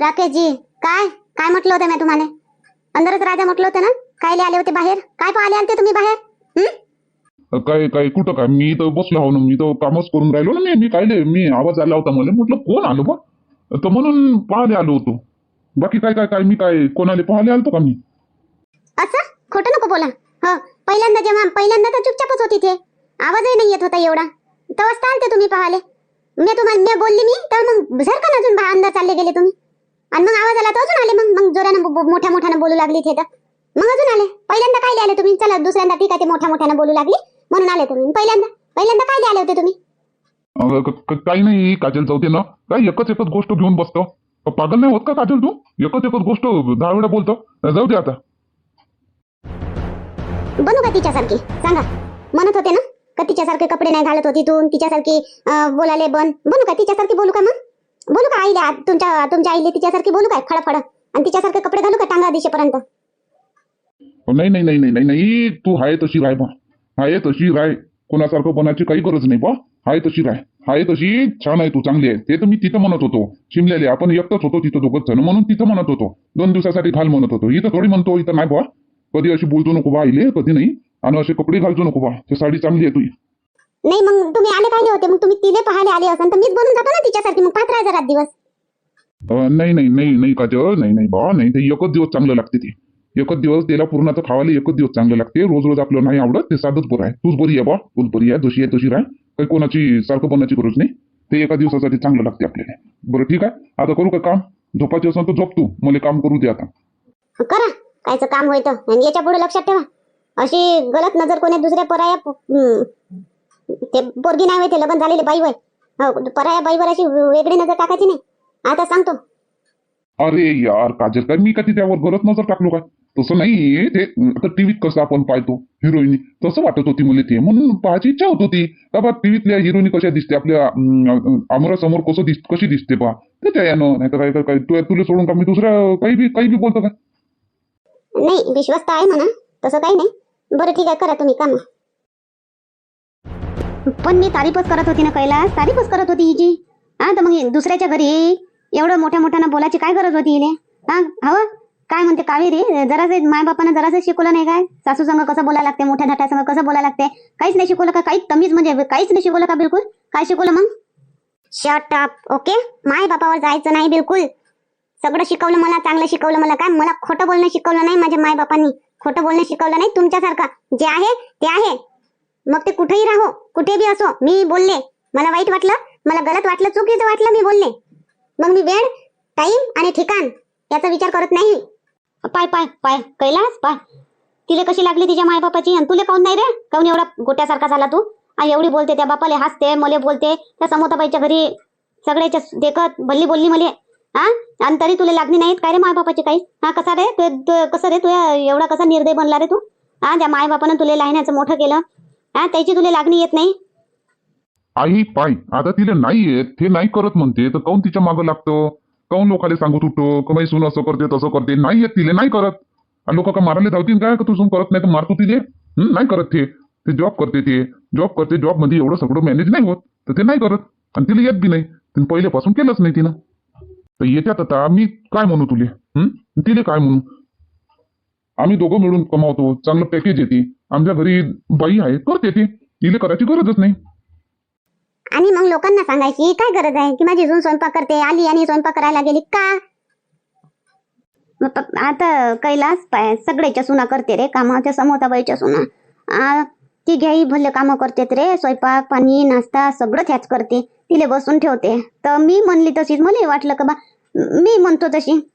राकेशजी काय? काय म्हटलं होतं मी तुम्हाला? अंदरच राजा म्हटलं होतं ना? कायले आले होते बाहेर? काय पाहिले आले तुम्ही बाहेर? हं? काय काय कुठं काय? मी तर बसलो आहो ना मी तर कामच करून राहिलो ना मी. मी कायले मी आवाज आला होता मला. म्हटलं कोण आलो बा? तर म्हणून पाहायला आलो होतो. बाकी काय काय काय? मी काय कोणाला पाहायला आलतो का मी? असं? खोटं नको बोला. हो पहिल्यांदा जेव्हा पहिल्यांदा तर चुपचापच होती ते. आवाजही नाही येत होता एवढा. तेव्हाच तर आलते तुम्ही पाहाले मी तुम्हाला मी बोलली मी तर मग झरकन अजून बा- अंदर चालले गेले तुम्ही? आणि मग आवाज आला तर अजून आले. मग मग जोरानं बो- मोठ्या मोठ्यानं बोलू लागली ते तर. मग अजून आले. पहिल्यांदा काय आले तुम्ही? चला दुसऱ्यांदा ठीक आहे ते मोठ्या मोठ्यानं बोलू लागली. म्हणून आले तुम्ही. पहिल्यांदा पहिल्यांदा काय आले होते तुम्ही? अगं, क- क- काही नाही काजल चौथे ना. काय एकच एकच गोष्ट घेऊन बसतो? पागल नाही होत का काजल तू? एकच एकच गोष्ट दहा वेळा बोलतो. जाऊ दे आता. बनू का तिच्यासारखी? सांगा. म्हणत होते ना? का तिच्यासारखे कपडे नाही घालत होती तू? तिच्यासारखी अं, बोलाले बन. बनू का तिच्यासारखी बोलू का मग? बोलू का आईला? तुमच्या तुमच्या आईले तिच्यासारखी बोलू काय? खडफड. आणि तिच्यासारखे कपडे घालू का टांगा दिशेपर्यंत? नाही नाही नाही नाही नाही. नाही तू हाय तशी राय बा. हाय तशी राय. कोणासारखं बनायची काही गरज नाही बा. आहे तशी राय. हाय तशी छान आहे तू चांगली आहे. ते तर मी तिथं म्हणत होतो. शिमल्याले आपण एकटंच होतो तिथं दोघंच जण. म्हणून तिथं म्हणत होतो. दोन दिवसासाठी घाल म्हणत होतो. इथं थोडी म्हणतो इथं नाही बा. कधी अशी बोलतो नको बा आईले कधी नाही. आणि असे कपडे घालतो नको बा. ते साडी चांगली आहे तुझी. नाही मग तुम्ही आले पाहिले होते मग तुम्ही तिले पाहायला आले असन तर मीच बनून जातो ना तिच्यासारखी मग पाहत राहा जरा दिवस. अं, नाही नाही नाही नाही काजल नाही नाही बा नाही ते एकच दिवस चांगलं लागते ते. एकच दिवस त्याला पूर्णाचं खावायला एकच दिवस चांगलं लागते. रोज रोज आपलं नाही आवडत ते साधंच बरं आहे. तूच बरी आहे बा. तूच बरी आहे जशी आहे तशी राह. काही कोणाची सारखं बनण्याची गरज नाही. ते एका दिवसासाठी चांगलं लागते आपल्याला. बरं ठीक आहे. आता करू का काम? झोपायचे असेल तर झोप तू. मला काम करू दे आता. करा. कायचं काम होतं आणि याच्यापुढे लक्षात ठेवा. अशी गलत नजर कोणी दुसऱ्या पराया ते पोरगी नाही ते लग्न झालेले बाई वय हो पराया बाईवर अशी वेगळी नजर टाकायची नाही. आता सांगतो. अरे यार काजल काय मी का त्यावर गलत नजर टाकलो काय? तसं नाही ते आता टीव्हीत कसं आपण पाहतो हिरोईनी. तसं वाटत होती मुली ते म्हणून पाहायची इच्छा होत होती. का बा टीव्हीतल्या हिरोईनी कशा दिसते आपल्या आमरासमोर कसं दिस कशी दिसते बा? त्याच्या यानं नाही तर काय काय तू तुला सोडून का मी दुसऱ्या काही बी काही बी बोलतो का? नाही विश्वास तर आहे म्हणा तसं काही नाही. बरं ठीक आहे करा तुम्ही काम. पण मी तारीफच करत होती ना कैलास. तारीफच करत होती हिची. हा तर मग दुसऱ्याच्या घरी एवढं मोठ्या मोठ्यानं बोलायची काय गरज होती हिले? हा हवं. काय म्हणते कावेरी जरासे मायबापानं जरासं शिकवलं नाही काय? सासू संग कसं बोलायला लागते मोठ्या धाट्या संग कसं बोलायला लागते? काहीच नाही शिकवलं का? काहीच तमीज म्हणजे काहीच नाही शिकवलं का बिलकुल? काय शिकवलं मग? शट अप ओके माय बापावर जायचं नाही बिलकुल. सगळं शिकवलं मला चांगलं शिकवलं मला काय? मला खोटं बोलणं शिकवलं नाही माझ्या माय बापांनी. खोटं बोलणं शिकवलं नाही तुमच्यासारखं. जे आहे ते आहे. मग ते कुठेही राहो कुठे बी असो मी बोलले. मला वाईट वाटलं मला गलत वाटलं चुकीचं वाटलं मी बोलले. मग मी वेळ टाइम आणि ठिकाण याचा विचार करत नाही. पाय पाय पाय कैलास पाय. तिला कशी लागली तिच्या मायबापाची? आणि तुला काऊन नाही रे? काऊन एवढा गोट्यासारखा झाला तू? एवढी बोलते त्या बापाले हसते मले बोलते. त्या समोताबाईच्या घरी सगळ्याच्या देखत भल्ली बोलली मले. हा आणि तरी तुला लागली नाहीत काय रे माय बापाची काही? हा कसा रे? तू कसं रे? तू एवढा कसा निर्दय बनला रे तू? हा त्या मायबापानं तुला लहानाचं मोठं केलं. हा त्याची तुला लागणी येत नाही? आई पाय आता तिला नाही येत. हे नाही करत म्हणते तर काऊन तिच्या मागं लागतं? काऊन लोकांना सांगत होतो कमाई सून असं करते तसं करते. नाही येत तिले नाही करत. लोक का मारायला धावतील? काय का तू सून करत नाही? तर मारतो तिले? नाही करत ते. ते जॉब करते ते. जॉब करते जॉबमध्ये एवढं सगळं मॅनेज नाही होत. तर ते नाही करत. आणि तिला येत बी नाही. तिने पहिल्यापासून केलंच नाही तिनं. तर येत्यात आता. मी काय म्हणू तुले? तिले काय म्हणू? आम्ही दोघं मिळून कमावतो. चांगलं पॅकेज येते आमच्या घरी बाई आहे करते ती. तिले करायची गरजच नाही. आणि मग लोकांना सांगायची काय गरज आहे? की माझी सून स्वयंपाक करते आली आणि स्वयंपाक करायला गेली का? मग प- आता कैलास पाय सगळ्याच्या सुना करते रे कामाच्या समोताबाईच्या सुना. आ, ती घ्याई भले कामं करते रे स्वयंपाक पाणी नाश्ता सगळं त्याच करते. तिले बसून ठेवते. तर मी म्हणली तशीच मला वाटलं का बा मी म्हणतो तशी.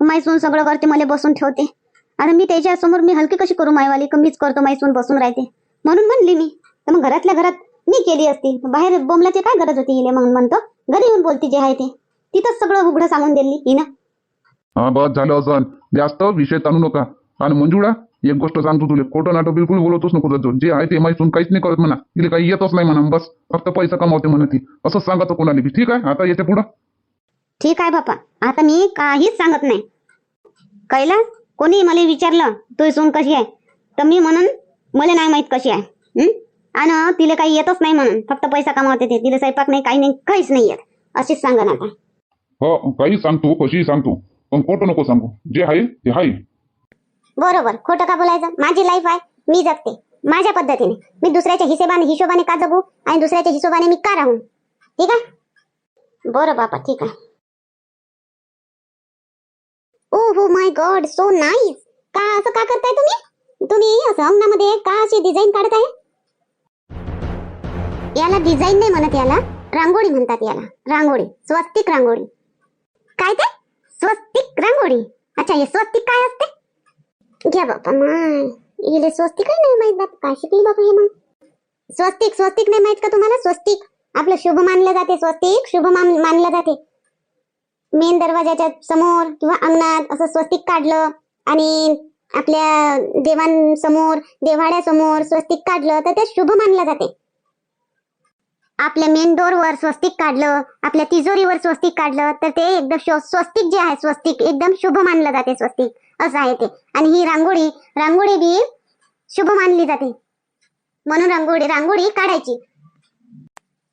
मायसून सगळं करते मला बसून ठेवते. आता मी त्याच्यासमोर मी हलकी कशी करू माईवाली? का मीच करतो माई सून बसून राहते. म्हणून म्हणली मी तर मग घरातल्या घरात मी केली असती. बाहेर बोंबलाची काय गरज होती हिले मग म्हणतो घरी येऊन बोलती जे आहे ते. तिथंच सगळं उघडं सांगून दिली हिनं. हा बस झालं असं जास्त विषय ताणू नका. आणि मंजुळा एक गोष्ट सांगतो तुला. खोटं नाटक बिलकुल बोलतच नको जातो जे आहे ते माहिती काहीच नाही करत म्हणा. तिला काही येतच नाही म्हणा. बस फक्त पैसा कमावते म्हणा ती. असं सांगत कोणाला बी. ठीक आहे? आता येते पुढं. ठीक आहे बापा. आता मी काहीच सांगत नाही. कैलास? कोणी मला विचारलं तू सून कशी आहे? तर मी म्हणून मला नाही माहीत कशी आहे? आणि तिला काही येतच नाही म्हणून फक्त पैसा कमावते ते. तिला स्वयंपाक नाही काही नाही काहीच नाही येत. अशीच सांगा ना हो काही सांगतो कशी सांगतो पण खोटं नको सांगू. जे आहे ते आहे. बरोबर खोटं का बोलायचं? माझी लाईफ आहे मी जगते. माझ्या पद्धतीने. मी दुसऱ्याच्या हिशोबाने हिशोबाने का जगू? आणि दुसऱ्याच्या हिशोबाने मी का राहू? ठीक आहे? बरं बाबा ठीक आहे. हो माय गॉड सो नाईस का असं का करताय तुम्ही? तुम्ही असं अंगणामध्ये का अशी डिझाईन काढत आहे? याला डिझाईन नाही म्हणत याला. रांगोळी म्हणतात याला. रांगोळी. स्वस्तिक रांगोळी. काय ते? स्वस्तिक रांगोळी. अच्छा हे स्वस्तिक काय असते? घ्या बापा माय. इले स्वस्तिक काय नाही माहीत बाप. काय शिकली बाबा हे मग? स्वस्तिक स्वस्तिक नाही माहीत का तुम्हाला? स्वस्तिक. आपलं शुभ मानलं जाते स्वस्तिक. शुभ मान मानलं जाते. मेन दरवाजाच्या समोर किंवा अंगणात असं स्वस्तिक काढलं आणि आपल्या देवांसमोर देवाड्यासमोर स्वस्तिक काढलं तर ते शुभ मानलं जाते. आपल्या मेन डोरवर स्वस्तिक काढलं आपल्या तिजोरीवर स्वस्तिक काढलं तर ते एकदम स्वस्तिक जे आहे स्वस्तिक एकदम शुभ मानलं जाते स्वस्तिक. असं आहे ते. आणि ही रांगोळी रांगोळी बी शुभ मानली जाते. म्हणून रांगोळी रांगोळी काढायची.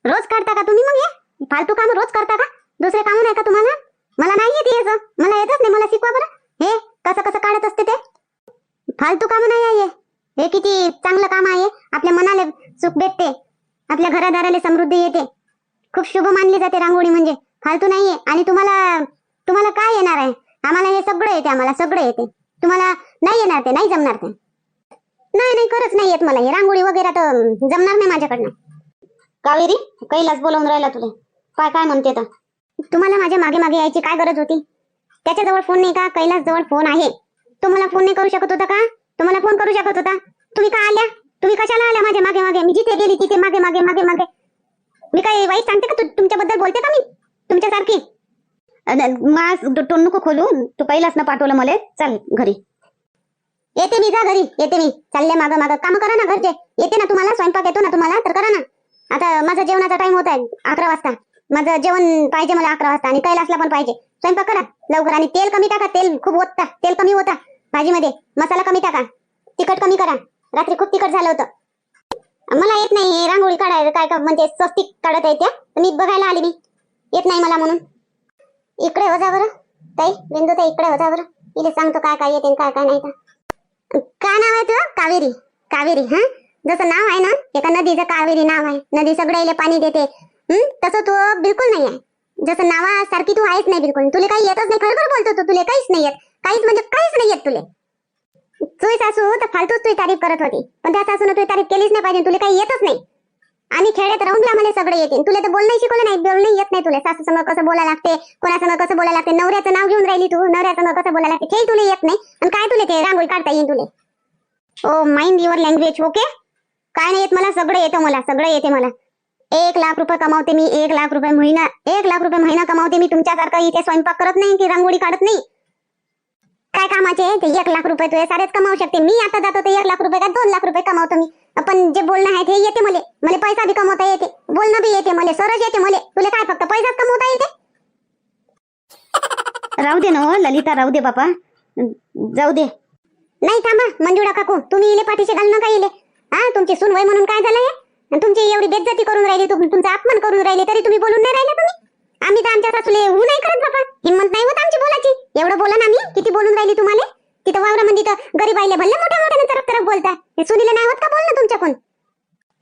रोज काढता का तुम्ही मग हे? फालतू काम रोज करता का? दुसरे काम नाही का तुम्हाला? मला नाही येत यायचं मला येतच नाही. मला शिकवा बरं. हे कसं कसं काढत असते ते? फालतू काम नाही आहे हे. हे किती चांगलं काम आहे. आपल्या मनाला सुख भेटते. आपल्या घरादाराला समृद्धी येते. खूप शुभ मानली जाते रांगोळी म्हणजे. फालतू नाहीये. आणि तुम्हाला तुम्हाला काय येणार आहे? आम्हाला हे सगळं येते आम्हाला सगळं येते. तुम्हाला नाही येणार ते नाही जमणार ते. नाही नाही खरंच नाही येत मला हे. रांगोळी वगैरे तर जमणार नाही माझ्याकडनं. कावेरी कैलास बोलावून राहिला तुला. काय काय म्हणते तर? तुम्हाला माझ्या मागे मागे यायची काय गरज होती? त्याच्याजवळ फोन नाही का? कैलास जवळ फोन आहे. तो मला फोन नाही करू शकत होता का? तुम्हाला फोन करू शकत होता. तुम्ही का आल्या? तुम्ही कशाला आल्या माझ्या मागे मागे? मी जिथे गेली तिथे मागे मागे मागे मागे. मी काय वाईट सांगते का तुमच्याबद्दल बोलते का मी? तुमच्यासारखी? मास तोंड नको खोलू. तू पहिलाच ना पाठवलं मला. चल घरी. येते मी जा घरी. येते मी. चालले माग माग. काम करा ना घरचे. येते ना तुम्हाला. स्वयंपाक येतो ना तुम्हाला तर करा ना. आता माझा जेवणाचा टाइम होत आहे. अकरा वाजता. माझं जेवण पाहिजे मला अकरा वाजता आणि कैलासला पण पाहिजे. स्वयंपाक करा लवकर आणि तेल कमी टाका तेल खूप ओतता तेल कमी होता भाजीमध्ये मसाला कमी टाका तिखट कमी करा. रात्री खूप तिखट झालं होतं. मला येत नाही हे रांगोळी काढायला काय का म्हणजे स्वस्तिक काढत आहे त्या. मी बघायला आली मी. येत नाही मला म्हणून. इकडे हो जा बरं. ताई बिंदू ताई इकडे हो जा बरं. इथे सांगतो काय काय येते काय काय नाही तर. काय नाव आहे तुझं? कावेरी. कावेरी हा? जसं नाव आहे ना एका नदीचं कावेरी नाव आहे. नदी सगळ्याला पाणी देते. हं? तसं तू बिलकुल नाही आहे. जसं नावासारखी तू आहेस नाही बिलकुल. तुला काही येतच नाही. खरं बोलतो तू. तुला काहीच नाही येत. काहीच म्हणजे काहीच नाही येत तुले. तुझी सासू तर फालतूच तुझी तारीफ करत होती. पण त्या सासून तुझी तारीफ केलीच नाही पाहिजे. तुला काही येतच नाही. आणि खेड्यात राहून मला सगळे येते तुला तर बोलणं शिकवलं नाही. बोलणं येत नाही तुला. सासू संग कसं बोलायला लागते? कोणासंग कसं बोलायला लागते? नवऱ्याचं नाव घेऊन राहिली तू. नवऱ्यासंग कसं बोलायला लागते? हे तुला येत नाही. आणि काय तुला ते रांगोळी काढता येईल तुले? Oh mind your language okay काय नाही येत मला? सगळं येतं मला. सगळं येते मला. एक लाख रुपये कमावते मी एक लाख रुपये महिना एक लाख रुपये महिना कमावते मी तुमच्यासारखं इथे स्वयंपाक करत नाही की रांगोळी काढत नाही. काय कामाचे ते? एक लाख रुपये तुझे सारेच कमावू शकते. मी आता जातो ते एक लाख रुपये का दोन लाख रुपये कमावतो मी. पण जे बोलणं आहे ते येते मला. मला पैसा बी कमवता येते. बोलणं बी येते मला. सरच येते मला. तुला काय फक्त पैसाच कमवता येते? राहू दे ना हो, ललिता राहू दे बापा. जाऊ दे. नाही थांबा मंजुळा काकू तुम्ही इले पाठीशी घाल नका इले? हा तुमची सुनवय म्हणून काय झालं तुमची एवढी बेज्जती करून राहिली तुमचा अपमान करून राहिले तरी तुम्ही बोलून नाही राहिले तुम्ही? आम्ही तर आमच्या सासूले ऊ नाही करत बाबा. हिंमत नाही होत आमची बोलायची. एवढं बोला ना मी किती बोलून राहिली तुम्हाला? तिथं वावरा म्हणजे तर गरीब आईले भल्ले मोठ्या मोठ्याने तरफ तरफ बोलता हे नाही होत का बोलणं तुमच्याकडून?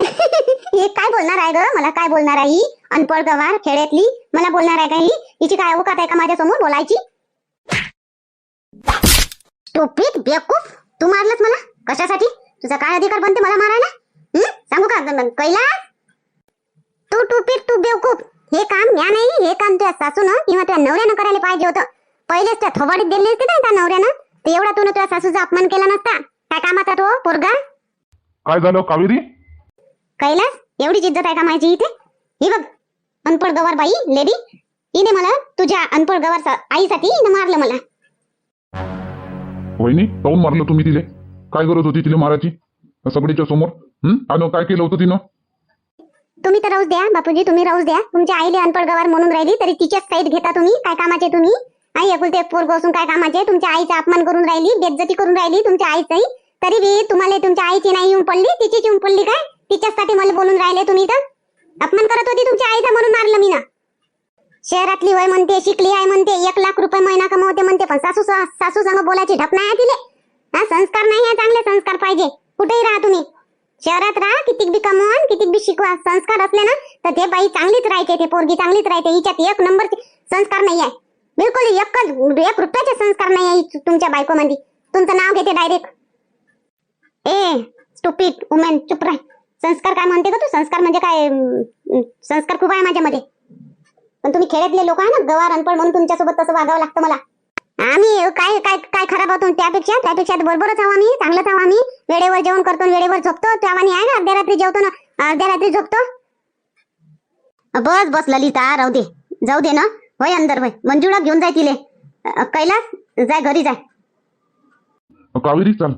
हे काय बोलणार आहे ग? मला काय बोलणार आहे ही? अनपढ गवार खेड्यातली. मला बोलणार आहे का ही? हिची काय अवकात आहे का माझ्यासमोर बोलायची टोपीत बेवकूफ? तू मारलंस मला? कशासाठी? तुझा काय अधिकार बनते मला मारायला? हं? सांगू का? ग- कैलास? तू टोपीत तू बेवकूफ. हे काम या नाही हे काम तुझ्या सासूनं किंवा तुझ्या नवऱ्यानं करायला पाहिजे होतं. पहिलेच त्या थोबाडीत दिले असते ना त्या नवऱ्यानं. तर एवढा तू तुझ्या सासूचा अपमान केला नसता. काय कामाचा तो पोरगा? काय झालं कावेरी? कैलास एवढीच इज्जत आहे का माझी इथे? ही बघ अनपड गवार बाई लेडी. हिने मला तुझ्या अनपड गवार सा- आईसाठी हिने मारलं मला. वहिनी काऊन मारलं तुम्ही तिले? काय गरज होती तिले मारायची? सगळीच्या समोर? हं? काय केलं होतं तिनं? तुम्ही तर राहूच द्या बापूजी तुम्ही राहूच द्या. तुमच्या आईले अनपड गवार म्हणून राहिली तरी तिच्याच साईड घेता तुम्ही. काय कामाचे तुम्ही? आई एकुलते एक पोरग असून काय कामाचे तुमच्या आईचा अपमान करून राहिली बेज्जती करून राहिली तुमच्या आईचाही तरी बी तुम्हाला तुमच्या आईची नाही येऊन पडली तिचीच येऊन पडली काय? तिच्यासाठी मला बोलून राहिले तुम्ही तर? अपमान करत होती तुमच्या आईचा म्हणून मारलं मी ना शहरातली वय म्हणते शिकली आहे म्हणते एक लाख रुपये महिना कमवते म्हणते पण सासू सासू सांग बोलायची ढप नाही आहे तिले. हा संस्कार नाही आहे चांगले संस्कार पाहिजे. कुठेही राहा तुम्ही. शहरात राहा कितीक बी कमवा कितीक बी शिकवा. संस्कार असले ना तर ते बाई चांगलीच राहते ते पोरगी चांगलीच राहते हिच्यात एक नंबर संस्कार नाही आहे बिलकुल एकच एक रुपयाचे संस्कार नाही आहे तुमच्या बायकोमध्ये तुमचं नाव घेते डायरेक्ट ए स्टुपिड वुमेन चुप राह. संस्कार काय म्हणते का तू? संस्कार म्हणजे काय संस्कार खूप आहे माझ्यामध्ये. पण तुम्ही खेड्यातले लोक आहे ना गवार अनपण म्हणून तुमच्यासोबत तसं वागावं लागतं मला. आम्ही काय काय काय खराब होतो त्यापेक्षा त्यापेक्षा बरोबरच आहो आम्ही चांगलंच आहो आम्ही. वेळेवर जेवण करतो वेळेवर झोपतो. त्यावानी आहे ना अर्ध्या रात्री जेवतो ना अर्ध्या रात्री झोपतो. बस बस ललिता राहू दे. जाऊ दे ना. होय अंदर होय. मंजुळा घेऊन जाय तिले. कैलास जाय घरी जाय. कावेरी चाल.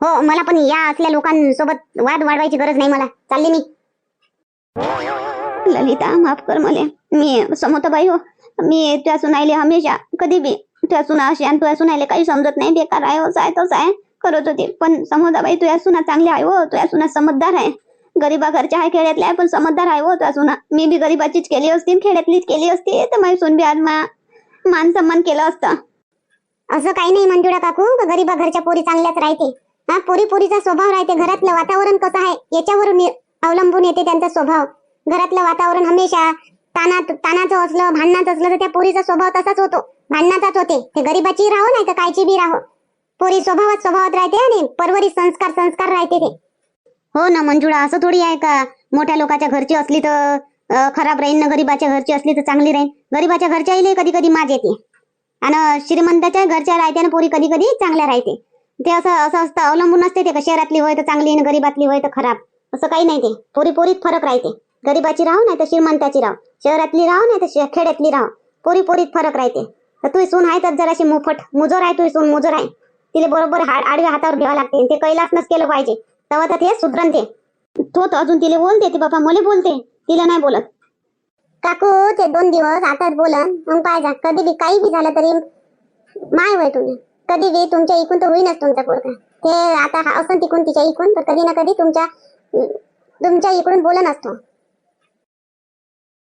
हो मला पण या असल्या लोकांसोबत वाद वाढवायची गरज नाही मला. चालली मी. ललिता माफ कर मला. मी समोताबाई हो. मी तुझ्या सुनायले हमेशा कधी बी तुझ्या सुना अशी आणि तुझ्या सुनायले काही समजत नाही. बेकार आहे असं आहे तसं आहे. करत होते. पण समोदाबाई तुझ्या सुना चांगल्या आहे हो. तुझ्या सुना समजदार आहे. गरीबा घरच्या आहे खेड्यातल्या आहे पण समजदार आहे हो तुझ्या सुना. मी बी गरीबाचीच केली असती खेड्यातलीच केली असती. तर माझी सून बी आज मान सन्मान केलं असतं. असं काही नाही मंजुळा काकू. का गरीबा घरच्या पोरी चांगल्याच राहते. हा पोरी पोरीचा स्वभाव राहते. घरातलं वातावरण कसं आहे याच्यावरून अवलंबून येते त्यांचा स्वभाव. घरातलं वातावरण हमेशा तानात तानाचं असलं भांडणाचं असलं तर त्या पोरीचा स्वभाव तसाच होतो. भांडणाचाच होते. ते गरीबाची राहो नाही तर कायची बी राहो. पोरी स्वभावात स्वभावात राहते आणि परवरी संस्कार संस्कार राहते ते. हो ना मंजुळा असं थोडी आहे का? मोठ्या लोकांच्या घरची असली तर खराब राहील ना गरीबाच्या घरची असली तर चांगली राहील गरीबाच्या घरच्या इले कधी कधी माज येते. आणि श्रीमंताच्या घरच्या राहते आणि पोरी कधी कधी चांगल्या राहते. ते असं असं असतं अवलंबून असते ते का शहरातली होय तर चांगली आणि गरीबातली होय तर खराब. असं काही नाही ते. पोरी पोरीत फरक राहते. गरीबाची राहू नाही तर श्रीमंताची राहो. शहरातली राहो नाही तर खेड्यातली राहो. पोरी पोरीत फरक राहते. तर तू सून आहे तर जराशी मुफट. मुजोर आहे तू सून मुजोर आहे. तिला बरोबर आडव्या हातावर घ्यावं लागते ते कैलासनच केलं पाहिजे. तेव्हा तर ते सुधरण ते. तो तर अजून तिला बोलते ते बाबा मला बोलते. तिला नाही बोलत. काकू ते दोन दिवस आताच बोलन. मग पाहिजे कधी बी काही बी झालं तरी माय वय तुम्ही. कधी बी तुमच्या इकून तर होईनच तुमचा पोरगा. ते आता हा असं तिकून तिच्या इकून तर कधी ना कधी तुमच्या तुमच्या इकडून बोलन असतो